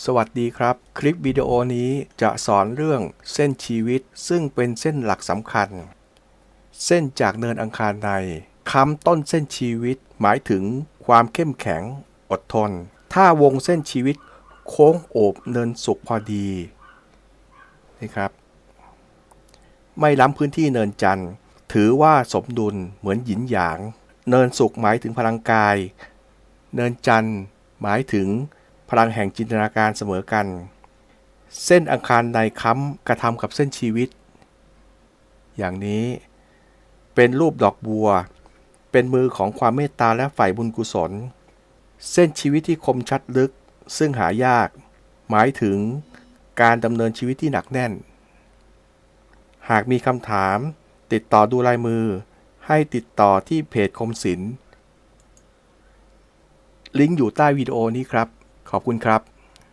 สวัสดีครับ คลิปวิดีโอนี้จะสอนเรื่องเส้นชีวิตซึ่งเป็นเส้นหลักสำคัญ เส้นจากเนินอังคารในคำต้นเส้นชีวิตหมายถึงความเข้มแข็ง อดทน ถ้าวงเส้นชีวิต โค้งโอบเนินสุขพอดีนี่ครับ ไม่ล้ำพื้นที่เนินจันทร์ ถือว่าสมดุลเหมือนหยินหยาง เนินสุขหมายถึงพลังกาย เนินจันทร์หมายถึง พลังแห่งจินตนาการเสมอกัน เส้นอังคารในค้ำกระทำกับเส้นชีวิต อย่างนี้เป็นรูปดอกบัว เป็นมือของความเมตตาและฝ่ายบุญกุศล เส้นชีวิตที่คมชัดลึกซึ่งหายาก หมายถึงการดำเนินชีวิตที่หนักแน่น หากมีคำถามติดต่อดูลายมือ ให้ติดต่อที่เพจคมศิลป์ลิงก์อยู่ใต้วิดีโอนี้ครับ ขอบคุณครับ